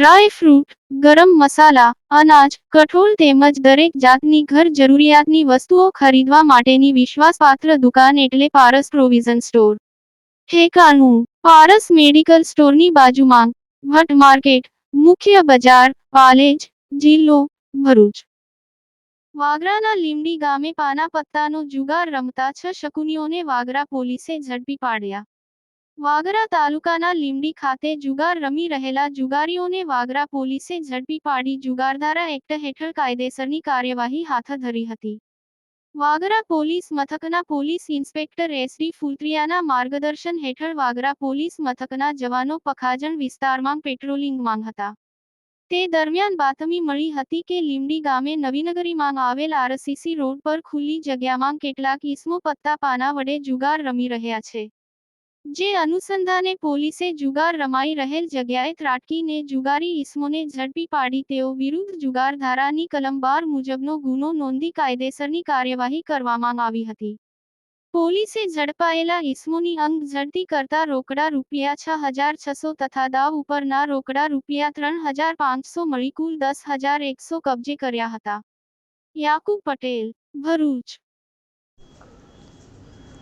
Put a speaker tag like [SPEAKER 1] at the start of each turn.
[SPEAKER 1] Dry fruit, ગરમ મસાલા, અનાજ, કઠોળ તેમજ દરેક જાતની ઘર જરૂરિયાતની વસ્તુઓ ખરીદવા માટેની વિશ્વાસપાત્ર દુકાન એટલે પારસ પ્રોવિઝન સ્ટોર. ઠેકાણું, પારસ મેડિકલ સ્ટોરની બાજુમાં, ભટ્ટ માર્કેટ, મુખ્ય બજાર, પાલેજ, જિલ્લો, ભરૂચ. વાગરાના લીમડી ગામે પાના પત્તાનો જુગાર રમતા છ શકુનીઓને વાગરા પોલીસે ઝડપી પાડ્યા. વાગરા તાલુકાના લીમડી ખાતે જુગાર રમી રહેલા જુગારીઓને વાગરા પોલીસે ઝડપી પાડી જુગારધારા એક્ટ હેઠળ કાયદેસરની કાર્યવાહી હાથ ધરી હતી. વાગરા પોલીસ મથકના પોલીસ ઇન્સ્પેક્ટર એસડી ફુલત્રિયાના માર્ગદર્શન હેઠળ વાગરા પોલીસ મથકના જવાનો પખાજણ વિસ્તારમાં પેટ્રોલિંગમાં હતા. તે દરમિયાન બાતમી મળી હતી કે લીમડી ગામે નવીનગરીમાં આવેલ આરસીસી રોડ પર ખુલ્લી જગ્યામાં કેટલાક ઈસમો પત્તા પાના વડે જુગાર રમી રહ્યા છે. જે અનુસંધાને પોલીસે જુગાર રમાઈ રહેલ જગ્યાએ ત્રાટકીને જુગારી ઇસમોને ઝડપી પાડી તેઓ વિરુદ્ધ જુગાર ધારાની કલમ બાર મુજબનો ગુનો નોંધી કાયદેસરની કાર્યવાહી કરવામાં આવી હતી. પોલીસે ઝડપાયેલા ઈસમોની અંગ ઝડપી કરતા રોકડા રૂપિયા છ હજાર છસો તથા દાવ ઉપરના રોકડા રૂપિયા ત્રણ હજાર પાંચસો મળી કુલ દસ હજાર એકસો કબજે કર્યા હતા. યાકુબ પટેલ, ભરૂચ.